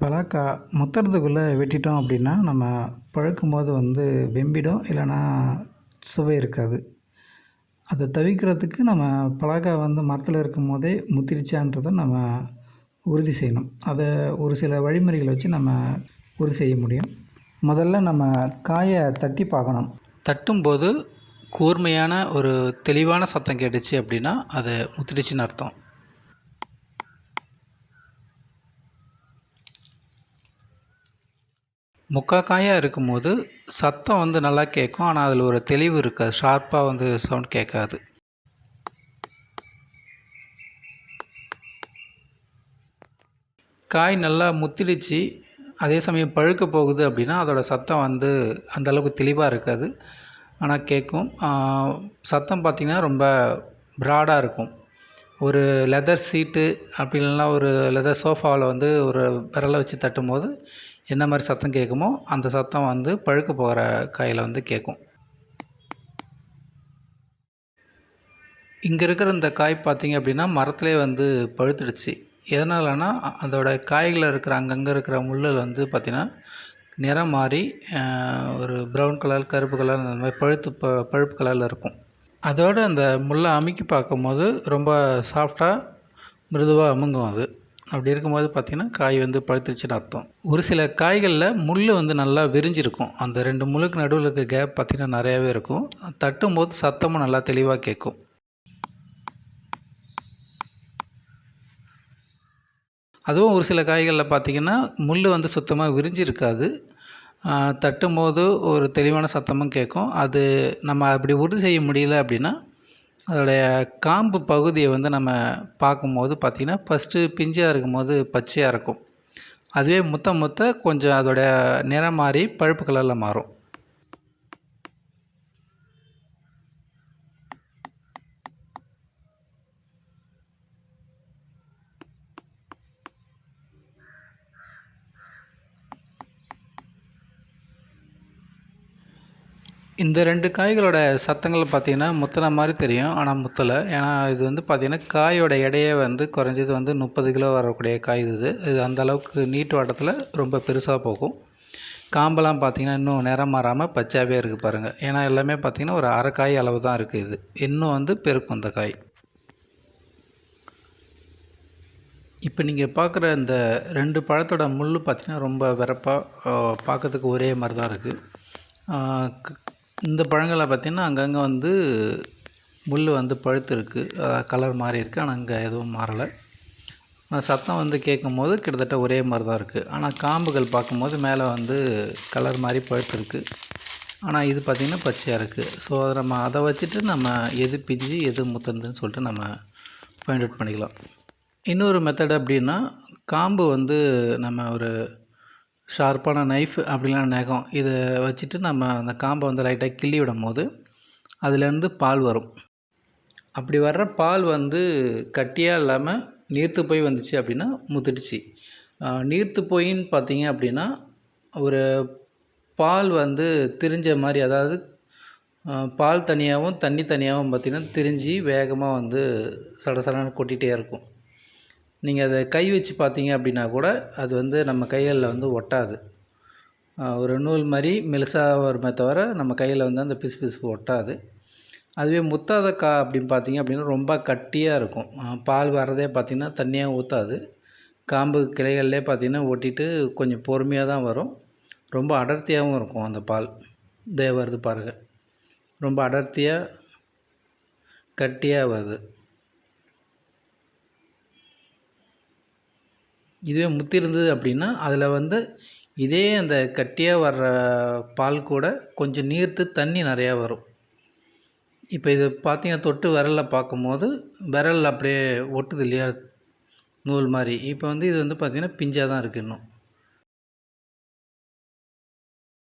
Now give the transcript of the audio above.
பலாக்கா முத்துறதுக்குள்ளே வெட்டிட்டோம் அப்படின்னா நம்ம பழுக்கும் போது வந்து வெம்பிடும் இல்லைன்னா சுவை இருக்காது. அதை தவிர்க்கிறதுக்கு நம்ம பலாக்கா வந்து மரத்தில் இருக்கும் போதே முத்திருச்சான்றதை நம்ம உறுதி செய்யணும். அதை ஒரு சில வழிமுறைகளை வச்சு நம்ம உறுதி செய்ய முடியும். முதல்ல நம்ம காயை தட்டி பார்க்கணும். தட்டும்போது கூர்மையான ஒரு தெளிவான சத்தம் கேட்டுச்சு அப்படின்னா அது முத்திடுச்சுன்னு அர்த்தம். முக்கா காயாக இருக்கும்போது சத்தம் வந்து நல்லா கேட்கும் ஆனால் அதில் ஒரு தெளிவு இருக்காது. ஷார்ப்பாக வந்து சவுண்ட் கேட்காது. காய் நல்லா முத்திடுச்சு அதே சமயம் பழுக்க போகுது அப்படின்னா அதோடய சத்தம் வந்து அந்த அளவுக்கு தெளிவாக இருக்காது. ஆனால் கேட்கும். சத்தம் பார்த்திங்கன்னா ரொம்ப ப்ராடாக இருக்கும். ஒரு லெதர் சீட்டு அப்படி இல்லைன்னா ஒரு லெதர் சோஃபாவில் வந்து ஒரு விரலை வச்சு தட்டும்போது என்ன மாதிரி சத்தம் கேட்குமோ அந்த சத்தம் வந்து பழுக்க போகிற காயில் வந்து கேட்கும். இங்கே இருக்கிற இந்த காய் பார்த்திங்க அப்படின்னா மரத்துலேயே வந்து பழுத்துடுச்சு. எதனாலனா அதோட காய்களில் இருக்கிற அங்கங்கே இருக்கிற முள்ளில் வந்து பார்த்திங்கன்னா நிறம் மாறி ஒரு ப்ரௌன் கலர் கருப்பு கலர் அந்த மாதிரி பழுத்து ப பழுப்பு கலரில் இருக்கும். அதோடு அந்த முள்ளை அமுக்கி பார்க்கும்போது ரொம்ப சாஃப்டாக மிருதுவாக அமுங்கும் அது. அப்படி இருக்கும்போது பார்த்திங்கன்னா காய் வந்து பழுத்துருச்சுன்னு அர்த்தம். ஒரு சில காய்களில் முள் வந்து நல்லா விரிஞ்சிருக்கும். அந்த ரெண்டு முள்ளுக்கு நடுவில் இருக்க கேப் பார்த்திங்கன்னா நிறையாவே இருக்கும். தட்டும் போது சத்தமும் நல்லா தெளிவாக கேட்கும். அதுவும் ஒரு சில காய்களில் பார்த்திங்கன்னா முள் வந்து சுத்தமாக விரிஞ்சிருக்காது. தட்டும் போது ஒரு தெளிவான சத்தமும் கேட்கும். அது நம்ம அப்படி உறுதி செய்ய முடியல அப்படின்னா அதோடைய காம்பு பகுதியை வந்து நம்ம பார்க்கும்போது பார்த்திங்கன்னா ஃபஸ்ட்டு பிஞ்சாக இருக்கும்போது பச்சையாக இருக்கும். அதுவே முத்த முத்த கொஞ்சம் அதோடய நிறம் மாறி பழுப்பு கலரில் மாறும். இந்த ரெண்டு காய்களோட சத்தங்கள் பார்த்திங்கன்னா முத்தின மாதிரி தெரியும் ஆனால் முத்தலை. ஏன்னா இது வந்து பார்த்திங்கன்னா காயோட எடையே வந்து குறைஞ்சது வந்து முப்பது கிலோ வரக்கூடிய காய் இது. இது அந்த அளவுக்கு நீட்டு வாட்டத்தில் ரொம்ப பெருசாக போகும். காம்பெல்லாம் பார்த்திங்கன்னா இன்னும் நிறம் மாறாமல் பச்சையாகவே இருக்குது பாருங்கள் ஏன்னா எல்லாமே பார்த்திங்கன்னா ஒரு அரை காய் அளவு தான் இருக்குது இது. இன்னும் வந்து பெருக்கும் இந்த காய். இப்போ நீங்கள் பார்க்குற இந்த ரெண்டு பழத்தோட முள் பார்த்திங்கன்னா ரொம்ப விறப்பாக பார்க்கறதுக்கு ஒரே மாதிரி தான் இருக்குது இந்த பழங்களை பார்த்திங்கன்னா அங்கங்கே வந்து முள் வந்து பழுத்திருக்கு. கலர் மாறி இருக்குது ஆனால் அங்கே எதுவும் மாறலை. சத்தம் வந்து கேட்கும்போது கிட்டத்தட்ட ஒரே மாதிரி தான் இருக்குது ஆனால் காம்புகள் பார்க்கும்போது மேலே வந்து கலர் மாதிரி பழுத்திருக்கு. ஆனால் இது பார்த்திங்கன்னா பச்சையாக இருக்குது ஸோ அதை நம்ம அதை வச்சுட்டு நம்ம எது பிஞ்சு எது முத்துனதுன்னு சொல்லிட்டு நம்ம ஃபைண்ட் அவுட் பண்ணிக்கலாம். இன்னொரு மெத்தட் அப்படின்னா காம்பு வந்து நம்ம ஒரு ஷார்ப்பான நைஃப் அப்படிலாம் நகம். இதை வச்சுட்டு நம்ம அந்த காம்பை வந்து லைட்டாக கிள்ளி விடும் போது அதுலேருந்து பால் வரும். அப்படி வர்ற பால் வந்து கட்டியாக இல்லாமல் நீர்த்து போய் வந்துச்சு அப்படின்னா முத்துடுச்சு. நீர்த்து போயின்னு பார்த்தீங்க அப்படின்னா ஒரு பால் வந்து திரிஞ்ச மாதிரி அதாவது பால் தனியாகவும் தண்ணி தனியாகவும் பார்த்திங்கன்னா திரிஞ்சு வேகமாக வந்து சடசடன்னு கொட்டிகிட்டே இருக்கும். நீங்கள் அதை கை வச்சு பார்த்தீங்க அப்படின்னா கூட அது வந்து நம்ம கைகளில் வந்து ஒட்டாது. ஒரு நூல் மாதிரி மெலிசாக வருமே தவிர நம்ம கையில் வந்து அந்த பிசு பிசுப்பு ஒட்டாது. அதுவே முத்தாத கா அப்படின்னு பார்த்தீங்க அப்படின்னா ரொம்ப கட்டியாக இருக்கும். பால் வர்றதே பார்த்திங்கன்னா தண்ணியாக ஊற்றாது காம்பு கிளைகள்லே பார்த்திங்கன்னா ஒட்டிட்டு கொஞ்சம் பொறுமையாக தான் வரும். ரொம்ப அடர்த்தியாகவும் இருக்கும் அந்த பால். இதே வருது பாருங்கள் ரொம்ப அடர்த்தியாக கட்டியாக வருது. இதுவே முத்தி இருந்தது அப்படின்னா அதில் வந்து இதே அந்த கட்டியாக வர்ற பால் கூட கொஞ்சம் நீர்த்து தண்ணி நிறையா வரும். இப்போ இது பார்த்தீங்கன்னா தொட்டு விரலில் பார்க்கும்போது விரல் அப்படியே ஒட்டுது இல்லையா? நூல் மாதிரி. இப்போ வந்து இது வந்து பார்த்திங்கன்னா பிஞ்சாக தான் இருக்குது இன்னும்.